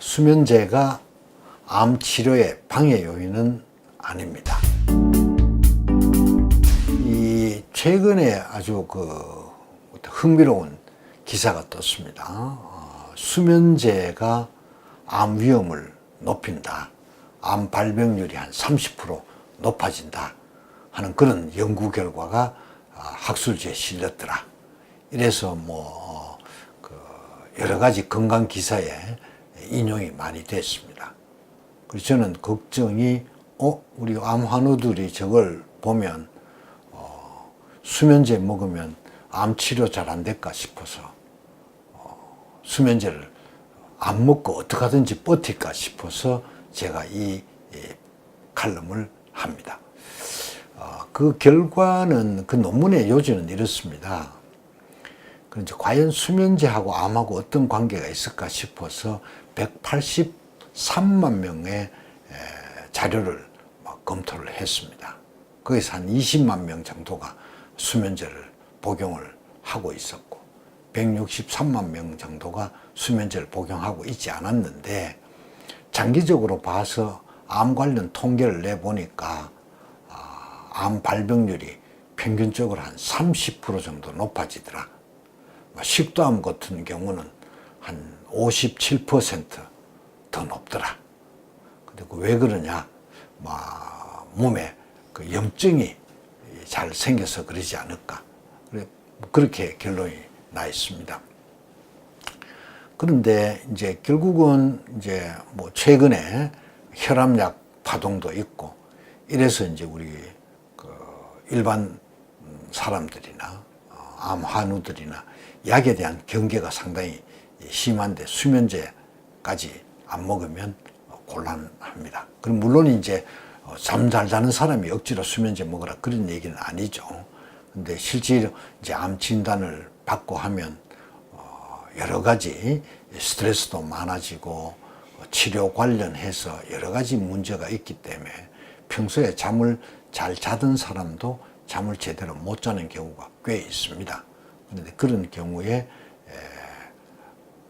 수면제가 암 치료의 방해 요인은 아닙니다. 이 최근에 아주 그 흥미로운 기사가 떴습니다. 어, 수면제가 암 위험을 높인다. 암 발병률이 한 30% 높아진다. 하는 그런 연구 결과가 아, 학술지에 실렸더라. 이래서 뭐, 어, 그 여러 가지 건강 기사에 인용이 많이 됐습니다. 그래서 저는 걱정이, 어, 우리 암 환우들이 저걸 보면, 어, 수면제 먹으면 암 치료 잘 안 될까 싶어서, 어, 수면제를 안 먹고 어떻게 하든지 버틸까 싶어서 제가 이 예, 칼럼을 합니다. 어, 그 결과는 그 논문의 요지는 이렇습니다. 그런데 과연 수면제하고 암하고 어떤 관계가 있을까 싶어서 183만 명의 에, 자료를 막 검토를 했습니다. 거기서 한 20만 명 정도가 수면제를 복용을 하고 있었고 163만 명 정도가 수면제를 복용하고 있지 않았는데 장기적으로 봐서 암 관련 통계를 내보니까 아, 암 발병률이 평균적으로 한 30% 정도 높아지더라. 뭐 식도암 같은 경우는 한 57%더 높더라. 근데 그 왜 그러냐? 막 몸에 그 염증이 잘 생겨서 그러지 않을까. 그렇게 결론이 나 있습니다. 그런데 이제 결국은 이제 뭐 최근에 혈압약 파동도 있고 이래서 이제 우리 그 일반 사람들이나 어, 암 환우들이나 약에 대한 경계가 상당히 심한데 수면제까지 안 먹으면 곤란합니다. 그럼 물론 이제 잠 잘 자는 사람이 억지로 수면제 먹으라 그런 얘기는 아니죠. 근데 실제로 이제 암 진단을 받고 하면 어, 여러 가지 스트레스도 많아지고 치료 관련해서 여러 가지 문제가 있기 때문에 평소에 잠을 잘 자던 사람도 잠을 제대로 못 자는 경우가 꽤 있습니다. 그런데 그런 경우에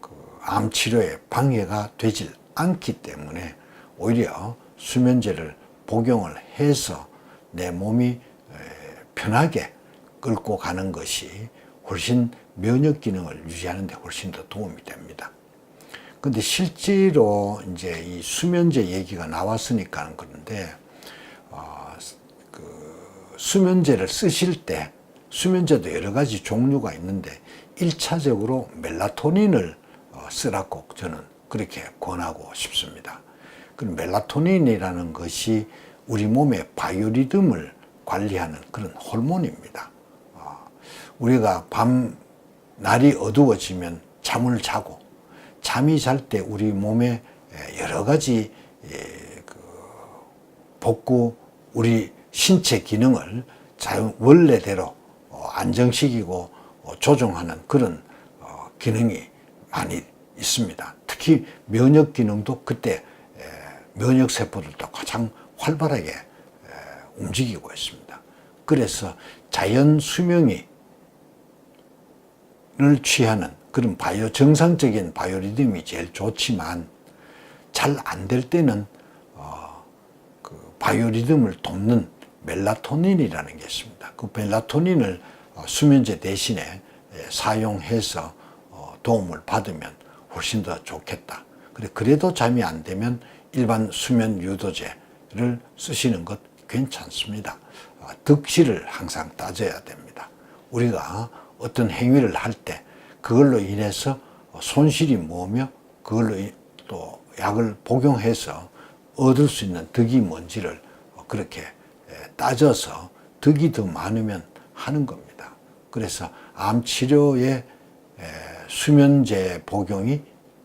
그 암 치료에 방해가 되질 않기 때문에 오히려 수면제를 복용을 해서 내 몸이 편하게 끌고 가는 것이 훨씬 면역 기능을 유지하는 데 훨씬 더 도움이 됩니다. 근데 실제로 이제 이 수면제 얘기가 나왔으니까 그런데 어, 그 수면제를 쓰실 때 수면제도 여러 가지 종류가 있는데 일차적으로 멜라토닌을 어, 쓰라고 저는 그렇게 권하고 싶습니다. 그 멜라토닌이라는 것이 우리 몸의 바이오리듬을 관리하는 그런 호르몬입니다. 어, 우리가 밤 날이 어두워지면 잠을 자고 잠이 잘 때 우리 몸에 여러 가지 그 복구 우리 신체 기능을 자연 원래대로 어, 안정시키고 어, 조정하는 그런 어, 기능이 많이 있습니다. 특히 면역 기능도 그때 면역 세포들도 가장 활발하게 움직이고 있습니다. 그래서 자연 수명이 를 취하는 그런 바이오 정상적인 바이오 리듬이 제일 좋지만 잘 안 될 때는 어, 그 바이오 리듬을 돕는 멜라토닌이라는 게 있습니다. 그 멜라토닌을 어, 수면제 대신에 예, 사용해서 어, 도움을 받으면 훨씬 더 좋겠다. 그래 그래도 잠이 안 되면 일반 수면 유도제를 쓰시는 것 괜찮습니다. 어, 득실을 항상 따져야 됩니다. 우리가 어떤 행위를 할 때 그걸로 인해서 손실이 뭐며 그걸로 또 약을 복용해서 얻을 수 있는 득이 뭔지를 그렇게 따져서 득이 더 많으면 하는 겁니다. 그래서 암 치료에 수면제 복용이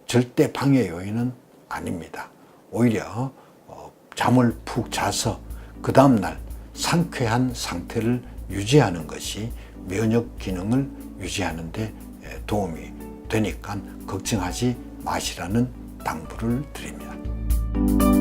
절대 방해 요인은 아닙니다. 오히려 어, 잠을 푹 자서 그 다음날 상쾌한 상태를 유지하는 것이 면역 기능을 유지하는 데 도움이 되니까 걱정하지 마시라는 당부를 드립니다.